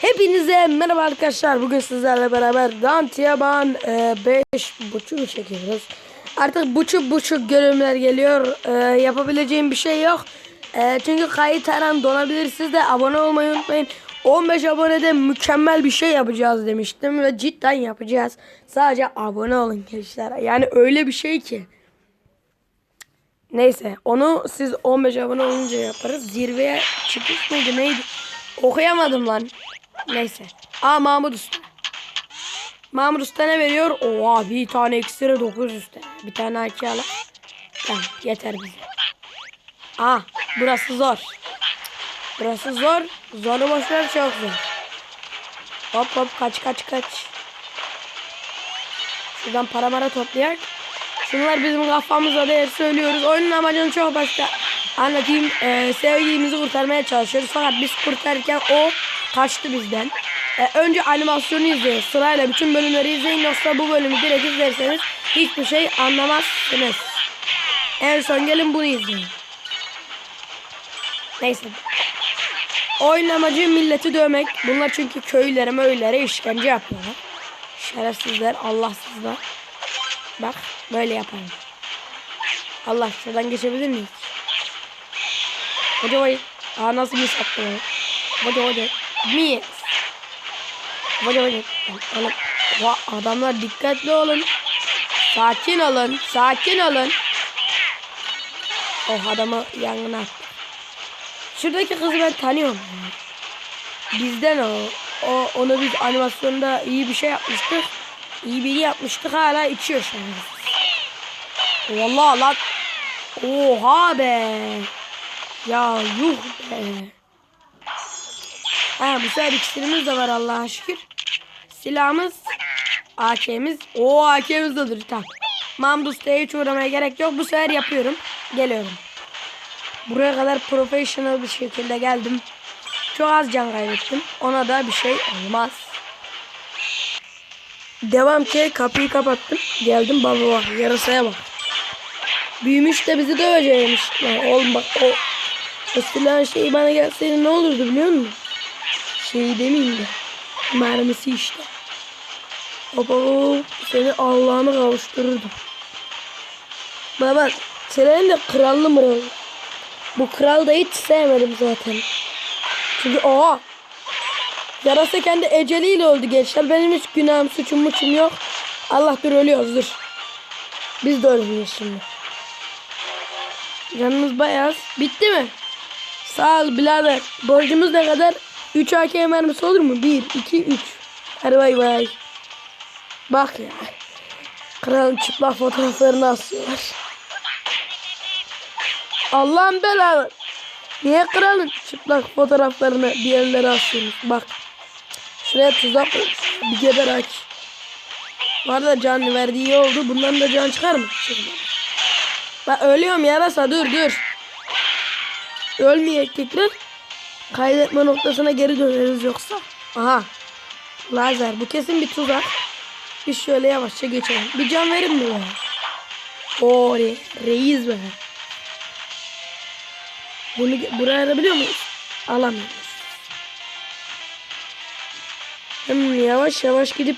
Hepinize merhaba arkadaşlar. Bugün sizlerle beraber Dantiyaban 5 buçuk çekiyoruz. Artık buçuk buçuk görünümler geliyor. E, yapabileceğim bir şey yok. E, çünkü kayıt her an donabilir. Siz de abone olmayı unutmayın. 15 abonede mükemmel bir şey yapacağız demiştim ve cidden yapacağız. Sadece abone olun gençler. Yani öyle bir şey ki. Neyse onu siz 15 abone olunca yaparız. Zirveye çıkış mıydı neydi? Okuyamadım lan. Neyse. Aa Mahmut Usta. Mahmut Usta ne veriyor? Oha bir tane ekstra 900 TL. Bir tane AK al. Tamam yeter bize. Aa burası zor. Burası zor. Zoru boşver çok zor. Hop hop kaç kaç kaç. Şuradan para mara toplayak. Şunlar bizim kafamıza değer söylüyoruz. Oyunun amacını çok başka anlatayım. Ee, sevgilimizi kurtarmaya çalışıyoruz. Fakat biz kurtarırken o kaçtı bizden. Ee, önce animasyonu izleyin. Sırayla bütün bölümleri izleyin. Yoksa bu bölümü direkt izlerseniz hiçbir şey anlamazsınız. En son gelin bunu izleyin. Neyse. Oyun amacı milleti dövmek. Bunlar çünkü köylere möylere işkence yapıyorlar. Şerefsizler, Allahsızlar. Bak böyle yapalım. Allah şuradan geçebilir miyiz? Hoca vay. Aa nasıl bir sattı bana. Hoca Miyiz? Hoca hoca. Oğlum. Adamlar dikkatli olun. Sakin olun. Sakin olun. Oh adamı yangına attı. Şuradaki kızı ben tanıyorum. Bizden o. O onu biz animasyonda iyi bir şey yapmıştık. İyi biri yapmıştık hala içiyor şu an. Vallahi lan. Oha be. Ya yuh be. Ha bu sefer iksirimiz de var Allah'a şükür. Silahımız AK'miz. O AK'miz de dur tamam. Mahmut Usta'ya hiç uğramaya gerek yok. Bu sefer yapıyorum. Geliyorum. Buraya kadar professional bir şekilde geldim. Çok az can kaybettim. Ona da bir şey olmaz. Devam ki kapıyı kapattım. Geldim baba bak yarasaya bak. Büyümüş de bizi döveceğimiş. Ya oğlum bak o silahın şeyi bana gelseydi ne olurdu biliyor musun? Şeyi demeyeyim de. Mermisi işte. Hop hop seni Allah'ını kavuştururdum. Baba senin de krallı mıralı. Bu kral da hiç sevmedim zaten. Çünkü oha Yarasa kendi eceliyle öldü gençler. Benim hiç günahım, suçum, muçum yok. Allah dur ölüyoruz dur. Biz de ölmüyoruz şimdi. Canımız bayağı. Bitti mi? Sağ ol birader. Borcumuz ne kadar? 3 AK mermisi olur mu? 1, 2, 3. Hadi bay bay. Bak ya. Kralın çıplak fotoğraflarını asıyorlar. Allah'ın belalı. Niye kralın çıplak fotoğraflarını bir yerlere asıyorsunuz? Bak. Şuraya tuzak. Bir geber aç. Var da can verdiği iyi oldu. Bundan da can çıkar mı? Ben ölüyorum yarasa dur dur. Ölmeyecek tekrar. Kaydetme noktasına geri döneriz yoksa. Aha. Lazer. Bu kesin bir tuzak. Biz şöyle yavaşça geçelim. Bir can verin mi be? Oo re, reis be. Bunu buraya alabiliyor muyuz? Alamıyoruz. Hmm, yavaş yavaş gidip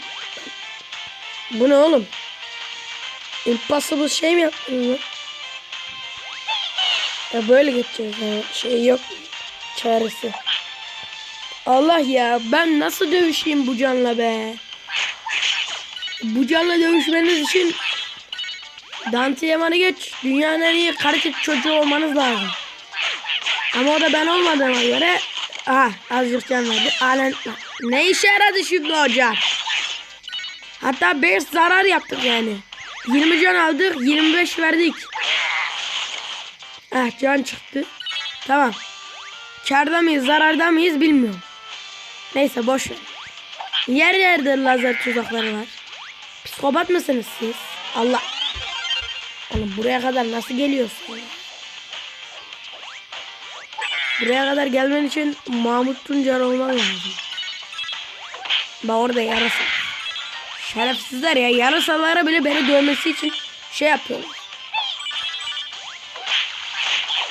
bu ne oğlum? Impossible şey mi yaptın ya? Ya böyle geçeceğiz ya. Şey yok. Çaresi. Allah ya ben nasıl dövüşeyim bu canla be? Bu canla dövüşmeniz için Dante Yaman'ı geç. Dünyanın en iyi karate çocuğu olmanız lazım. Ama o da ben olmadığıma göre aha azıcık can verdi. Alen ne işe yaradı şimdi hocam? Hatta 5 zarar yaptık yani. 20 can aldık 25 verdik. Ah can çıktı. Tamam. Karda mıyız zararda mıyız bilmiyorum. Neyse boş ver. Yer yerde lazer tuzakları var. Psikopat mısınız siz? Allah. Oğlum buraya kadar nasıl geliyorsun? ya? Buraya kadar gelmen için Mahmut Tuncer olman lazım. Bak orada yarasa. Şerefsizler ya yarasalara bile beni dövmesi için şey yapıyorlar.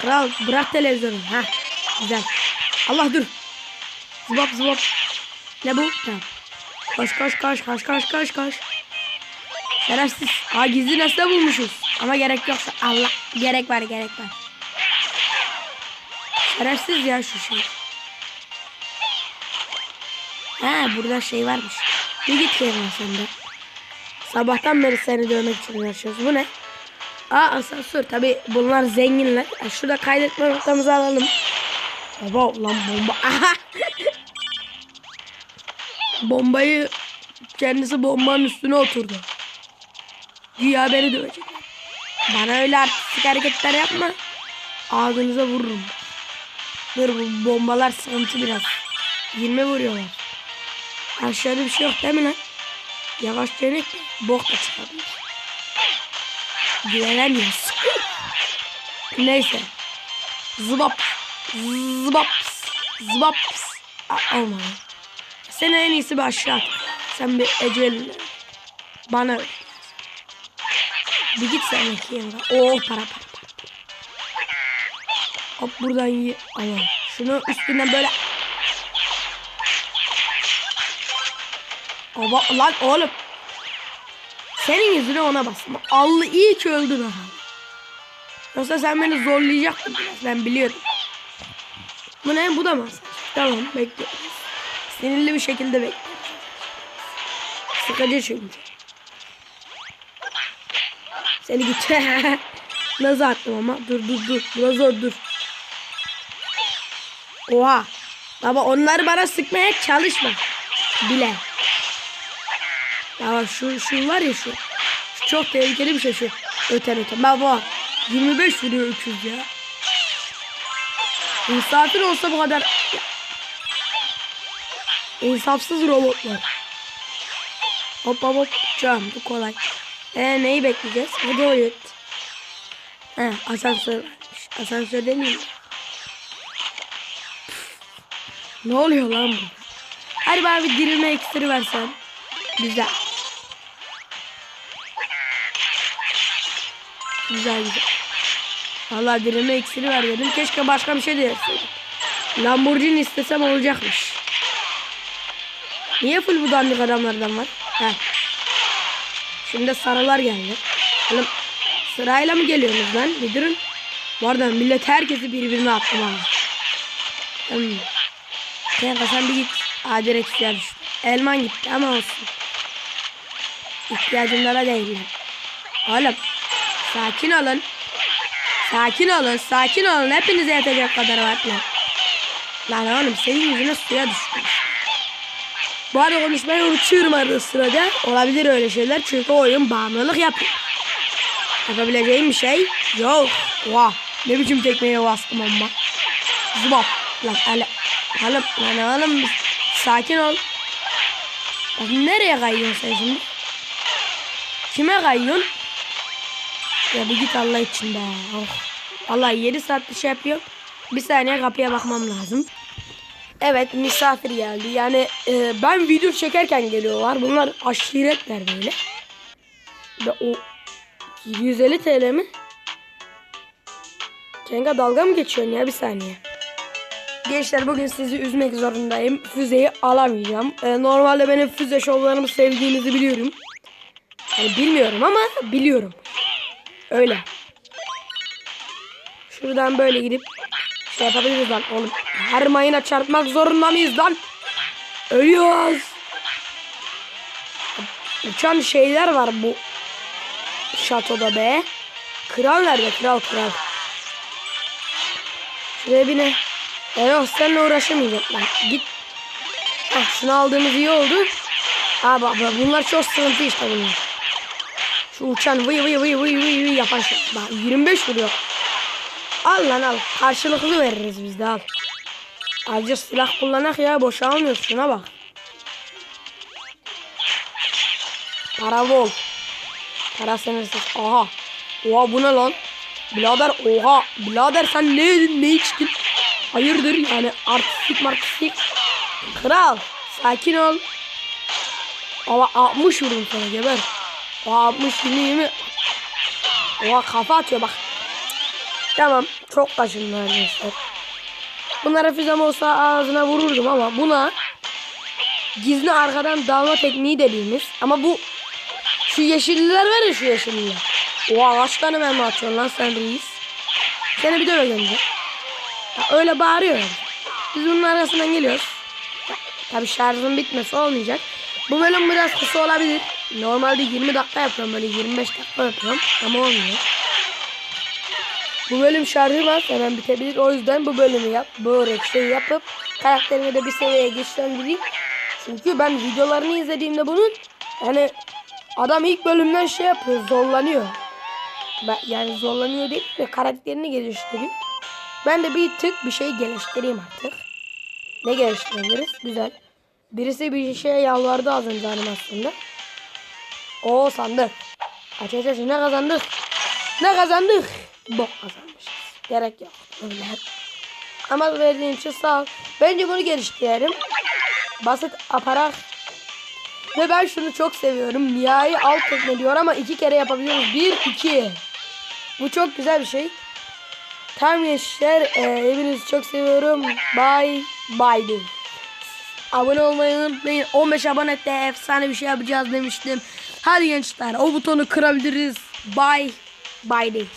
Kral bırak televizyonu. Ha güzel. Allah dur. Zıbap zıbap. Ne bu? Tamam. Koş koş koş koş koş koş koş. Şerefsiz. Aa gizli nesne bulmuşuz. Ama gerek yoksa Allah. Gerek var gerek var. Şerefsiz ya şu şey. Ha burada şey varmış. Bir git yerine sen de. Sabahtan beri seni dövmek için uğraşıyoruz. Bu ne? Aa asansör. Tabi bunlar zenginler. Ha, Şurada kaydetme noktamızı alalım. Baba lan bomba. Bombayı kendisi bombanın üstüne oturdu. Güya beni dövecek. Bana öyle artistik hareketler yapma. Ağzınıza vururum. Dur bu bombalar sıkıntı biraz. 20 vuruyorlar. Aşağıda bir şey yok değil mi lan? Yavaş dönek bok da çıkabilir. Güvenemiyoruz. Neyse. Zıbap. Zıbap. Zıbap. Aa, Olmadı. Sen en iyisi bir aşağı at. Sen bir ecel bana. Bir git sen yakayım. Oh para para para. Hop buradan ye. Aman. Şunu üstünden böyle. Aba, lan oğlum. Senin yüzüne ona bastım. Allah iyi ki öldün ha. Yoksa sen beni zorlayacaktın biraz. Ben biliyordum. Bu ne? Bu da mı? Tamam bekliyoruz. Sinirli bir şekilde bekliyoruz. Sıkıcı çünkü. Seni git. Nasıl attım ama? Dur dur dur. Biraz zor dur. Oha. Baba onları bana sıkmaya çalışma. Bile. Ya şu, şu var ya şu. Şu çok tehlikeli bir şey şu. Öten öten. Baba 25 vuruyor öküz ya. İnsafir olsa bu kadar. Ya. İnsafsız robotlar. Hop hop hop. Can bu kolay. Ee neyi bekleyeceğiz? Hadi oyut. He asansör. Asansör demeyeyim. Ne oluyor lan bu? Hadi bana bir dirilme iksiri versen. Güzel. Güzel güzel. Valla dirilme iksiri ver dedim. Keşke başka bir şey de yapsaydım. Lamborghini istesem olacakmış. Niye full bu dandik adamlardan var? He. Şimdi sarılar geldi. Oğlum sırayla mı geliyorsunuz lan? Bir durun. Bu arada millet herkesi birbirine attım ha. Sen sen bir git. Aa direkt suya düştü. Elman gitti ama olsun. İhtiyacımlara değiller. Oğlum sakin olun. Sakin olun, sakin olun. Hepinize yetecek kadar var lan. Lan oğlum senin yüzüne suya düştüm. Bu arada konuşmayı unutuyorum arada sırada. Olabilir öyle şeyler çünkü oyun bağımlılık yapıyor. Yapabileceğim bir şey yok. Oha. Ne biçim tekmeye bastım amma. Zıbap. Lan hele. Oğlum lan bir sakin ol. Bak nereye kayıyorsun sen şimdi? Kime kayıyorsun? Ya bir git Allah için be. Oh. Allah 7 saat bir şey yapıyor. Bir saniye kapıya bakmam lazım. Evet misafir geldi. Yani e, ben video çekerken geliyorlar. Bunlar aşiretler böyle. Ve o 750 TL mi? Kenga dalga mı geçiyorsun ya bir saniye. Gençler bugün sizi üzmek zorundayım. Füzeyi alamayacağım. E, normalde benim füze şovlarımı sevdiğinizi biliyorum. Yani bilmiyorum ama biliyorum. Öyle. Şuradan böyle gidip şey yapabiliriz lan oğlum. Her mayına çarpmak zorunda mıyız lan? Ölüyoruz. Uçan şeyler var bu şatoda be. Kral nerede? Kral kral. Şuraya bir ne? Ya yok seninle uğraşamayacağım lan. Git. Ah şunu aldığımız iyi oldu. Aa bak bunlar çok sıkıntı işte bunlar. Şu uçan vıy vıy vıy vıy vıy vıy yapan şey. Bak 25 vuruyor. Al lan al. Karşılıklı veririz biz de al. Azıcık silah kullanak ya boşa almıyoruz şuna bak. Para bol. Para sınırsız. Aha. Oha bu ne lan? Birader oha. Birader sen ne, ne içtin? Hayırdır yani artistik martistik. Kral sakin ol. Ama 60 vurdum sana geber. Oha 60 20 20. Oha kafa atıyor bak. Tamam çok kaşındı arkadaşlar. Bunlara füzem olsa ağzına vururdum ama buna gizli arkadan dalma tekniği dediğimiz. Ama bu şu yeşilliler var ya şu yeşilliler. Oha kaç tane mermi atıyorsun lan sen reis. Seni bir döveceğim de. Ya öyle bağırıyor. Biz bunun arasından geliyoruz. Tabi şarjım bitmesi olmayacak. Bu bölüm biraz kısa olabilir. Normalde 20 dakika yapıyorum böyle 25 dakika yapıyorum ama olmuyor. Bu bölüm şarjı var hemen bitebilir. O yüzden bu bölümü yap, bu şeyi yapıp karakterimi de bir seviyeye güçlendireyim. Çünkü ben videolarını izlediğimde bunun hani adam ilk bölümden şey yapıyor zorlanıyor. Yani zorlanıyor değil de karakterini geliştiriyor. Ben de bir tık bir şey geliştireyim artık. Ne geliştirebiliriz? Güzel. Birisi bir şeye yalvardı az önce animasyonda. O sandık. Aç aç aç ne kazandık? Ne kazandık? Bok kazanmışız. Gerek yok. Öyle. Ama verdiğin için sağ ol. Bence bunu geliştirelim. Basit aparat. Ve ben şunu çok seviyorum. Nihai alt tekne diyor ama iki kere yapabiliyoruz. Bir, iki. Bu çok güzel bir şey. Tamam gençler. E, hepinizi çok seviyorum. Bye. Bye. Abone olmayı unutmayın. 15 abone de efsane bir şey yapacağız demiştim. Hadi gençler o butonu kırabiliriz. Bye. Bye. değil.